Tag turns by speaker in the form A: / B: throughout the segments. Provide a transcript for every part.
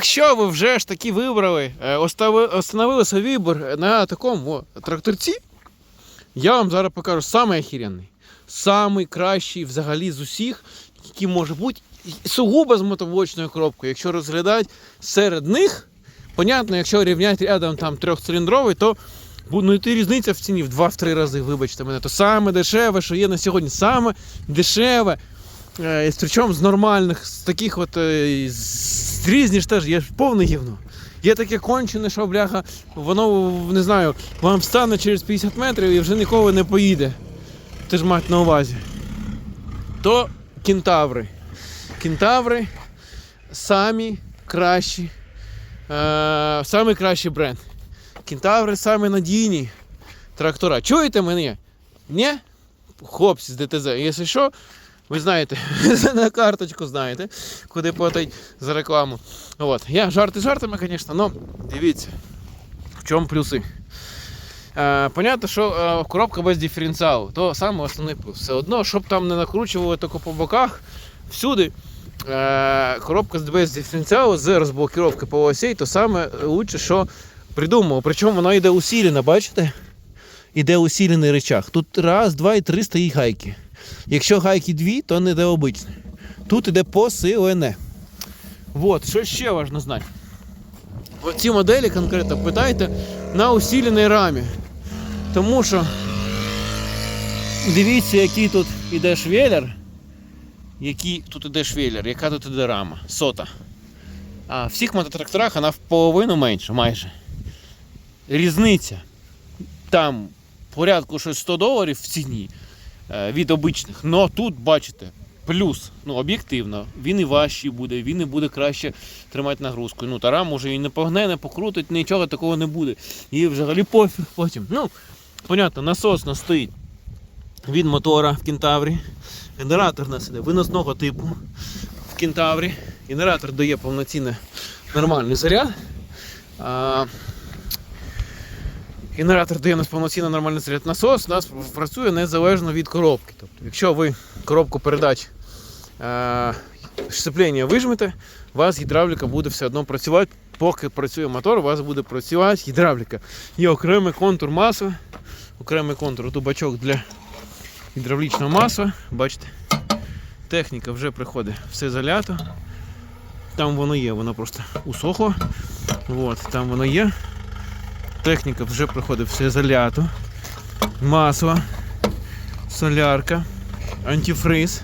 A: Якщо ви вже ж таки вибрали, е, остановили свій вибір на такому тракторці, я вам зараз покажу самий охеренний, самий кращий взагалі з усіх, який може бути і сугубо з мотовочною коробкою. Якщо розглядати серед них, понятно, якщо рівняти рядом там трьохциліндровий, то ну, йти різниця в ціні в 2-3 рази, вибачте мене. То саме дешеве, що є на сьогодні, саме дешеве. Е, і Причому з нормальних, з таких от е, з різні ж теж є повне гівно. Є таке кончене, що бляха, воно не знаю, вам встане через 50 метрів і вже ніколи не поїде. Ти ж мать на увазі. То кентаври. Кентаври самі кращі. Е, самий кращий бренд. Кентаври самі надійні трактора. Чуєте мене? Ні? Хлопці з ДТЗ. Якщо що, ви знаєте, на карточку знаєте, куди платить за рекламу. От. Я жарти жартами, звісно, але дивіться, в чому плюси. Е, понятно, що е, коробка без диференціалу, то саме основний плюс. Все одно, щоб там не накручували тільки по боках, всюди е, коробка без диференціалу з розблокировки по осей, то саме лучше, що придумав. Причому вона йде усілена, бачите? Іде усілений речах. Тут раз, два і три стоїть гайки. Якщо гайки дві, то не йде обичне. Тут іде посилене. Вот, що ще важливо знати. Ці моделі конкретно питайте на усіленій рамі. Тому що дивіться, який тут іде швеллер, який тут іде швеллер, яка тут іде рама, сота. А в всіх мототракторах вона в половину менше, майже. Різниця. Там порядку щось 100 доларів в ціні від обичних. Но тут, бачите, плюс, ну, об'єктивно, він і важчий буде, він і буде краще тримати нагрузку. Ну, тарам може і не погне, не покрутить, нічого такого не буде. І взагалі пофіг потім. Ну, понятно, насос нас стоїть від мотора в кентаврі. Генератор нас іде виносного типу в кентаврі. Генератор дає повноцінний нормальний заряд. Генератор дає нас повноцінно нормальний заряд. Насос у нас працює незалежно від коробки. Тобто, якщо ви коробку передач е, вижмете, у вас гідравліка буде все одно працювати. Поки працює мотор, у вас буде працювати гідравліка. Є окремий контур масла, окремий контур тут бачок для гідравлічного масла. Бачите, техніка вже приходить все залято. Там воно є, воно просто усохло. От, там воно є. Техніка вже приходить все залято. Масло, солярка, антифриз.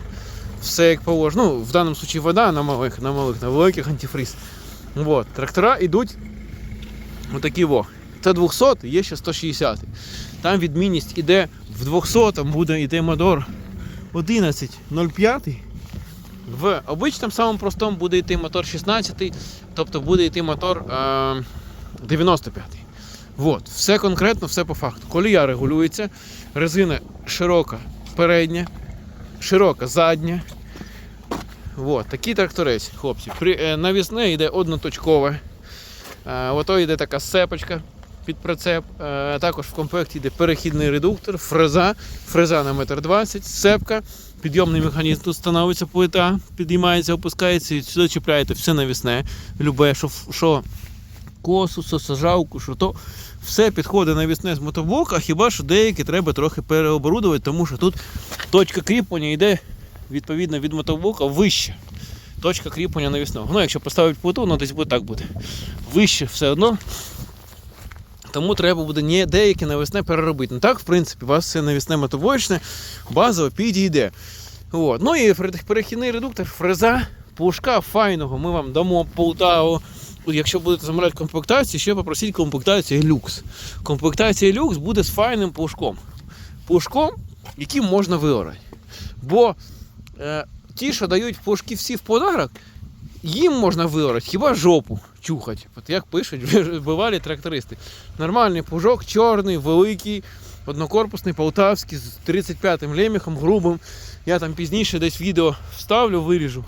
A: Все як положено. Ну, в даному випадку вода на малих, на малих, на великих антифриз. Вот. Трактора йдуть отакі во. Це 200, є ще 160. Там відмінність іде в 200 буде йти мотор 11.05. В обичному самому простому буде йти мотор 16, тобто буде йти мотор е, 95. Вот. Все конкретно, все по факту. Колія регулюється, резина широка передня, широка задня. Вот. Такий тракторець, хлопці. При, е, навісне йде одноточкове. Ото йде така сепочка під прицеп. Е, також в комплекті йде перехідний редуктор, фреза, фреза на 1,20 м, сепка, підйомний механізм тут становиться плита, підіймається, опускається і сюди чіпляєте все навісне. Любе, що, що косу, що сажалку, що то. Все підходить навісне з мотоблока, хіба що деякі треба трохи переоборудувати, тому що тут точка кріплення йде відповідно від мотоблока вище. Точка кріплення навісного. Ну, якщо поставити плиту, ну десь буде так буде. Вище все одно. Тому треба буде не деякі навісне переробити. Ну так, в принципі, у вас все навісне мотоблочне, базово підійде. От. Ну і перехідний редуктор, фреза, пушка файного. Ми вам дамо Полтаву. Якщо будете замовляти комплектацію, ще попросіть комплектацію люкс. Комплектація люкс буде з файним пушком. Пушком, яким можна виорати. Бо е, ті, що дають пушки всі в подарок, їм можна виорати, хіба жопу чухать. От як пишуть бивалі трактористи. Нормальний пужок, чорний, великий, однокорпусний, полтавський, з 35-м леміхом, грубим. Я там пізніше десь відео вставлю, виріжу.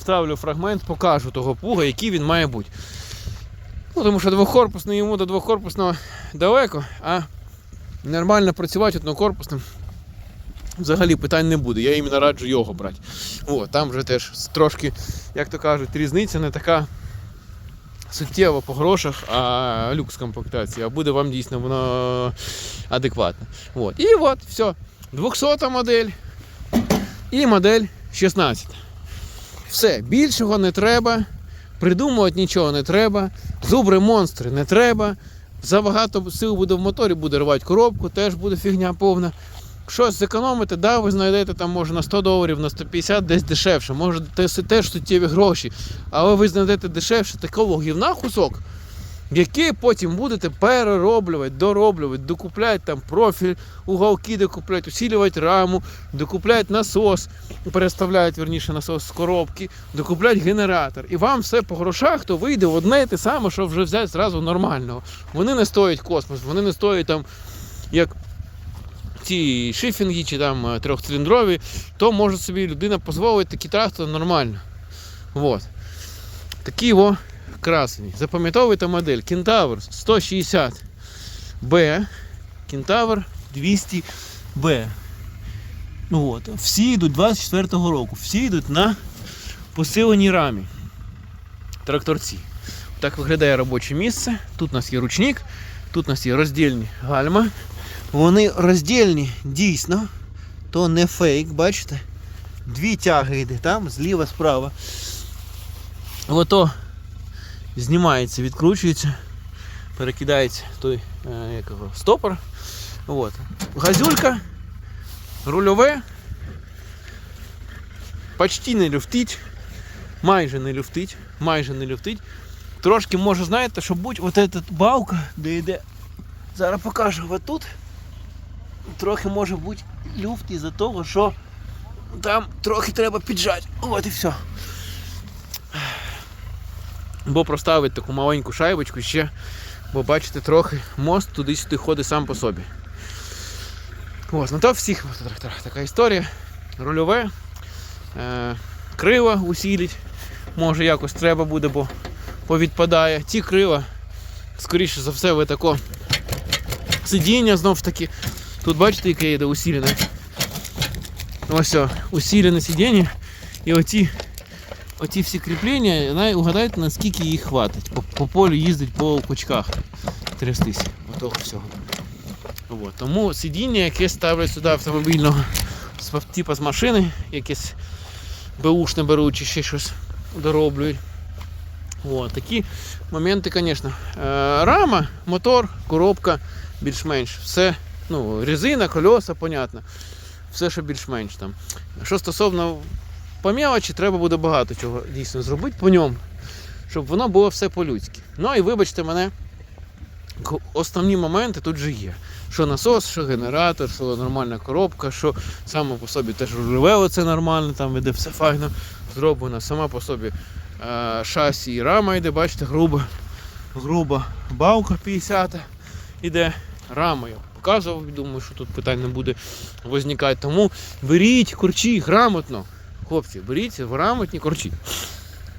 A: Вставлю фрагмент, покажу того пуга, який він має бути. Ну, тому що двохкорпусний йому до двохкорпусного далеко, а нормально працювати однокорпусним взагалі питань не буде. Я іменно раджу його брати. О, там вже теж трошки, як то кажуть, різниця не така суттєво по грошах, а люкс комплектація, а буде вам дійсно воно адекватне. От. І от, все. 200 модель і модель 16. Все, більшого не треба, придумувати нічого не треба, зубри монстри не треба. Забагато сил буде в моторі, буде рвати коробку, теж буде фігня повна. Щось зекономите, да, ви знайдете там може на 100 доларів, на 150 десь дешевше, може теж, суттєві гроші. Але ви знайдете дешевше такого гівна кусок, який потім будете перероблювати, дороблювати, докупляти там профіль, уголки докупляти, усилювати раму, докупляти насос, переставляють верніше насос з коробки, докупляти генератор. І вам все по грошах, то вийде одне і те саме, що вже взяти зразу нормального. Вони не стоять космос, вони не стоять там як ці шифінги чи там е, трьохциліндрові, то може собі людина дозволити такий трактор нормально. Вот. Такі о красені. Запам'ятовуйте модель. Кентавр 160B, Кентавр 200B. Ну от. Всі йдуть 24-го року, всі йдуть на посиленій рамі. Тракторці. Так виглядає робоче місце. Тут у нас є ручник, тут у нас є роздільні гальма. Вони роздільні дійсно, то не фейк, бачите? Дві тяги йде там, зліва, справа. Ото знімається, відкручується, перекидається той е, як його, стопор. От. Газюлька, рульове, почти не люфтить, майже не люфтить, майже не люфтить. Трошки може, знаєте, що будь от ця балка, де йде. Зараз покажу отут. Трохи може бути люфт із-за того, що там трохи треба піджати. От і все. Бо проставити таку маленьку шайбочку ще, бо бачите, трохи мост туди-сюди ходить сам по собі. Ось, ну то всіх мототракторах така історія. Рульове, е, крила усіліть. Може якось треба буде, бо повідпадає. Ті крила, скоріше за все, ви тако сидіння знов ж таки. Тут бачите, яке йде усілене. Ось усілене сидіння. І оці, оці всі кріплення, най- угадайте, наскільки їх хватить. По, по полю їздить по кучках. Трястись. Отого всього. От. Тому сидіння, яке ставлять сюди автомобільного типу з машини, якесь беушне беруть чи ще щось дороблюють. От, такі моменти, звісно. Е, рама, мотор, коробка, більш-менш. Все, ну, резина, кольоса, понятно. Все, що більш-менш там. Що стосовно по мелочі, треба буде багато чого дійсно зробити по ньому, щоб воно було все по-людськи. Ну і вибачте мене, основні моменти тут же є. Що насос, що генератор, що нормальна коробка, що саме по собі теж рульове оце нормально, там іде все файно зроблено, сама по собі е, шасі і рама йде, бачите, груба, груба балка 50 іде, рама я показував, думаю, що тут питань не буде возникати. Тому беріть корчі грамотно. Хлопці, беріть грамотні корчі.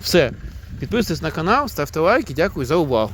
A: Все. Підписуйтесь на канал, ставте лайки, дякую за увагу.